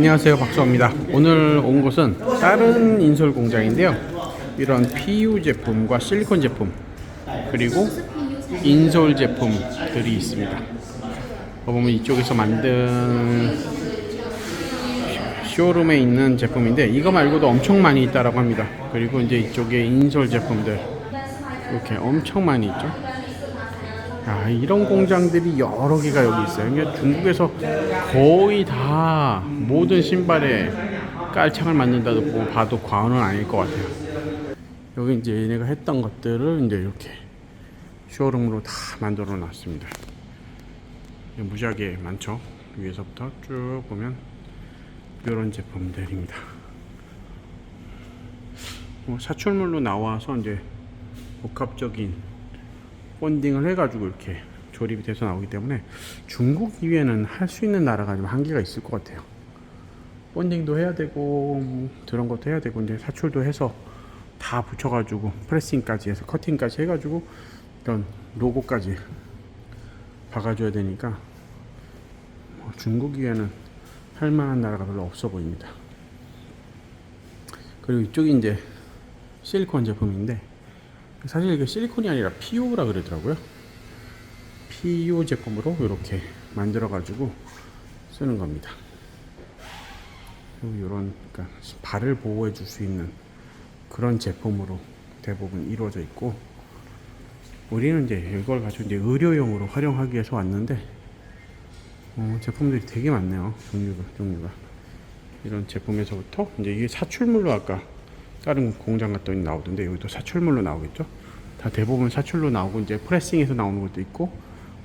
안녕하세요. 박수호입니다. 오늘 온 곳은 다른 인솔 공장인데요. 이런 PU 제품과 실리콘 제품 그리고 인솔 제품들이 있습니다. 보면 이쪽에서 만든 쇼룸에 있는 제품인데 이거 말고도 엄청 많이 있다라고 합니다. 그리고 이제 이쪽에 인솔 제품들 이렇게 엄청 많이 있죠 아, 이런 공장들이 여러 개가 여기 있어요. 그러니까 중국에서 거의 다 모든 신발에 깔창을 만든다고 뭐 봐도 과언은 아닐 것 같아요. 여기 이제 얘네가 했던 것들을 이제 이렇게 쇼룸으로 다 만들어 놨습니다. 무지하게 많죠. 위에서부터 쭉 보면 이런 제품들입니다. 뭐 사출물로 나와서 이제 복합적인 본딩을 해가지고 이렇게 조립이 돼서 나오기 때문에 중국 이외에는 할 수 있는 나라가 좀 한계가 있을 것 같아요. 본딩도 해야 되고 뭐 그런 것도 해야 되고 이제 사출도 해서 다 붙여가지고 프레싱까지 해서 커팅까지 해가지고 이런 로고까지 박아줘야 되니까 뭐 중국 이외에는 할 만한 나라가 별로 없어 보입니다. 그리고 이쪽이 이제 실리콘 제품인데 사실 이게 실리콘이 아니라 PU라 그러더라고요. PU 제품으로 이렇게 만들어 가지고 쓰는 겁니다. 이런 그러니까 발을 보호해 줄 수 있는 그런 제품으로 대부분 이루어져 있고 우리는 이제 이걸 가지고 이제 의료용으로 활용하기 위해서 왔는데 어, 제품들이 되게 많네요. 종류가 종류가 이런 제품에서부터 이제 이게 사출물로 아까 다른 공장 갔더니 나오던데 여기도 사출물로 나오겠죠. 다 대부분 사출로 나오고 이제 프레싱해서 나오는 것도 있고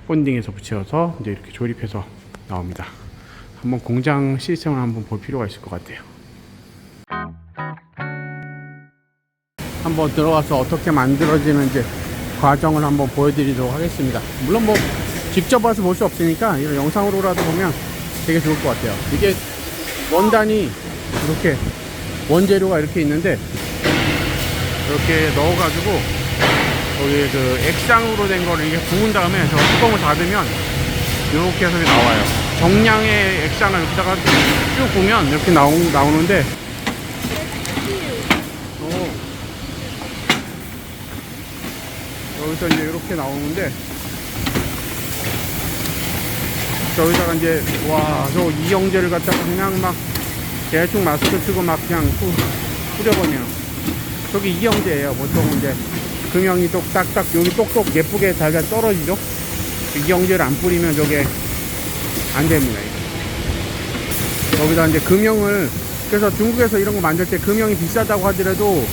본딩에서 붙여서 이제 이렇게 조립해서 나옵니다. 한번 공장 시스템을 한번 볼 필요가 있을 것 같아요. 한번 들어가서 어떻게 만들어지는지 과정을 한번 보여드리도록 하겠습니다. 물론 뭐 직접 와서 볼 수 없으니까 이런 영상으로라도 보면 되게 좋을 것 같아요. 이게 원단이 이렇게 원재료가 이렇게 있는데 이렇게 넣어가지고 여기 그 액상으로 된 거를 이게 부은 다음에 저 뚜껑을 닫으면 이렇게 해서 나와요. 정량의 액상을 여기다가 쭉 보면 이렇게 나오, 나오는데 오. 여기서 이제 이렇게 나오는데 저기다가 이제 와 저 이영재를 갖다가 그냥 막 대충 마스크 쓰고 막 그냥 뿌, 뿌려버려요. 저기 이영재예요. 보통 이제 금형이 똑 딱딱 여기 똑똑 예쁘게 잘 떨어지죠. 이영재를 안 뿌리면 저게 안 됩니다. 여기다 이제 금형을 그래서 중국에서 이런 거 만들 때 금형이 비싸다고 하더라도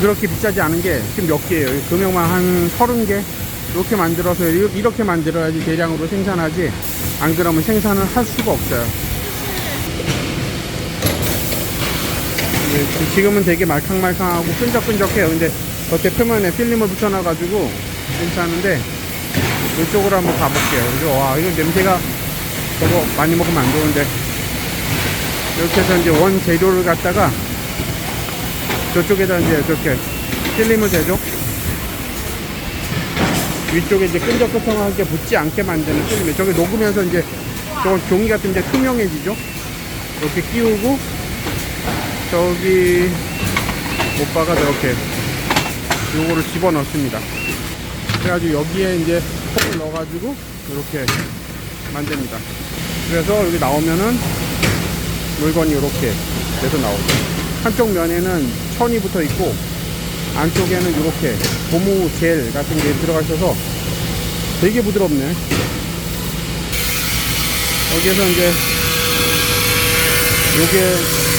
그렇게 비싸지 않은 게 지금 몇 개예요. 금형만 한 서른 개 이렇게 만들어서 이- 이렇게 만들어야지 대량으로 생산하지 안 그러면 생산을 할 수가 없어요. 지- 지금은 되게 말캉말캉하고 끈적끈적해요. 근데 겉에 표면에 필름을 붙여놔가지고 괜찮은데 이쪽으로 한번 가볼게요. 그래서 와 이거 냄새가 저거 많이 먹으면 안 좋은데 이렇게 해서 이제 원 재료를 갖다가 저쪽에다 이제 이렇게 필름을 대죠. 위쪽에 이제 끈적끈적하게 붙지 않게 만드는 필름이 저기 녹으면서 이제 저건 종이 같은 데 투명해지죠. 이렇게 끼우고 저기 오빠가 저렇게 요거를 집어 넣습니다. 그래가지고 여기에 이제 폼을 넣어가지고 이렇게 만듭니다. 그래서 여기 나오면은 물건이 이렇게 돼서 나오죠. 한쪽 면에는 천이 붙어 있고 안쪽에는 이렇게 고무 젤 같은 게 들어가 있어서 되게 부드럽네. 여기에서 이제 요게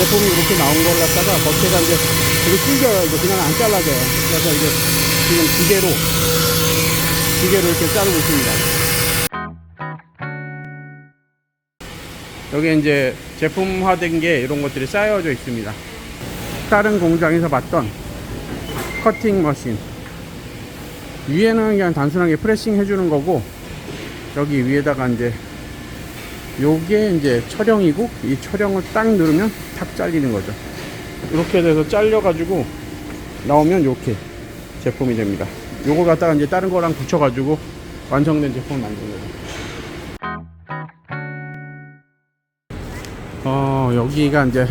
제품이 이렇게 나온 걸 갖다가 겉에가 이제 되게 질겨요. 이거 그냥 안 잘라져요. 그래서 이제 지금 기계로, 기계로 이렇게 자르고 있습니다. 여기 이제 제품화된 게 이런 것들이 쌓여져 있습니다. 다른 공장에서 봤던 커팅 머신. 위에는 그냥 단순하게 프레싱 해주는 거고, 여기 위에다가 이제 요게 이제 촬영이고 이 촬영을 딱 누르면 탁 잘리는 거죠 이렇게 돼서 잘려 가지고 나오면 이렇게 제품이 됩니다 요걸 갖다가 이제 다른 거랑 붙여 가지고 완성된 제품을 만드는 거죠 어, 여기가 이제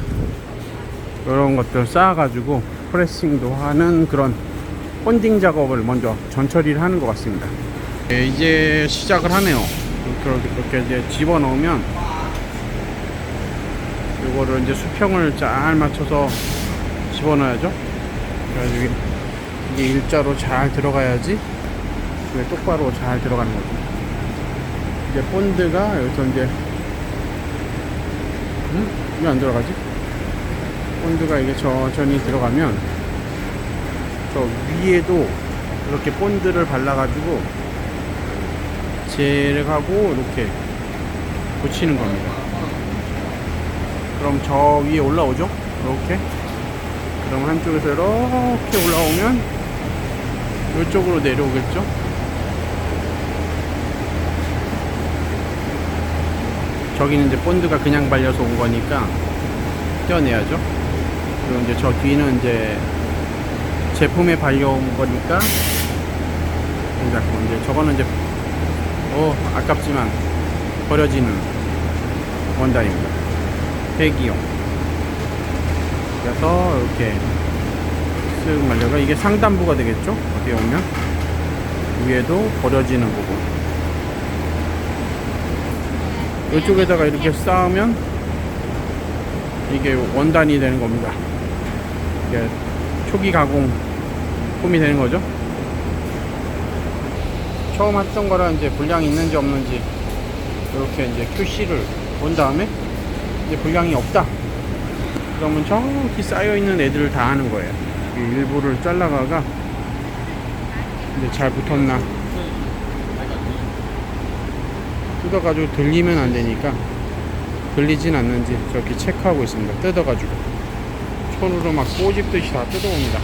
이런 것들 쌓아가지고 프레싱도 하는 그런 본딩 작업을 먼저 전처리를 하는 것 같습니다. 네, 이제 시작을 하네요. 이렇게, 이렇게 이제 집어 넣으면 이거를 이제 수평을 잘 맞춰서 집어 넣어야죠. 그래가지고 이게- 일자로 잘 들어가야지 이게 똑바로 잘 들어가는 거죠. 이제 본드가 여기서 이제 음? 왜안 들어가지? 본드가 이게 천천히 들어가면 저 위에도 이렇게 본드를 발라가지고 제렉하고 이렇게 붙이는 겁니다. 그럼 저 위에 올라오죠? 이렇게. 그럼 한쪽에서 이렇게 올라오면 이쪽으로 내려오겠죠? 저기는 이제 본드가 그냥 발려서 온 거니까 떼어내야죠. 그리고 이제 저 뒤는 이제 제품에 발려온 거니까 이제 저거는 이제 어 아깝지만 버려지는 원단입니다. 폐기용. 그래서 이렇게 쓱 말려가 이게 상단부가 되겠죠? 어떻게 보면 위에도 버려지는 부분. 이쪽에다가 이렇게 쌓으면 이게 원단이 되는 겁니다. 이게 초기 가공 폼이 되는 거죠. 처음 했던 거랑 이제 분량이 있는지 없는지 이렇게 이제 QC를 본 다음에 이제 분량이 없다. 그러면 저기 쌓여 있는 애들을 다 하는 거예요. 이 일부를 잘라가가 이제 잘 붙었나 뜯어가지고 들리면 안 되니까 들리진 않는지 저렇게 체크하고 있습니다. 뜯어가지고 손으로 막 꼬집듯이 다 뜯어옵니다.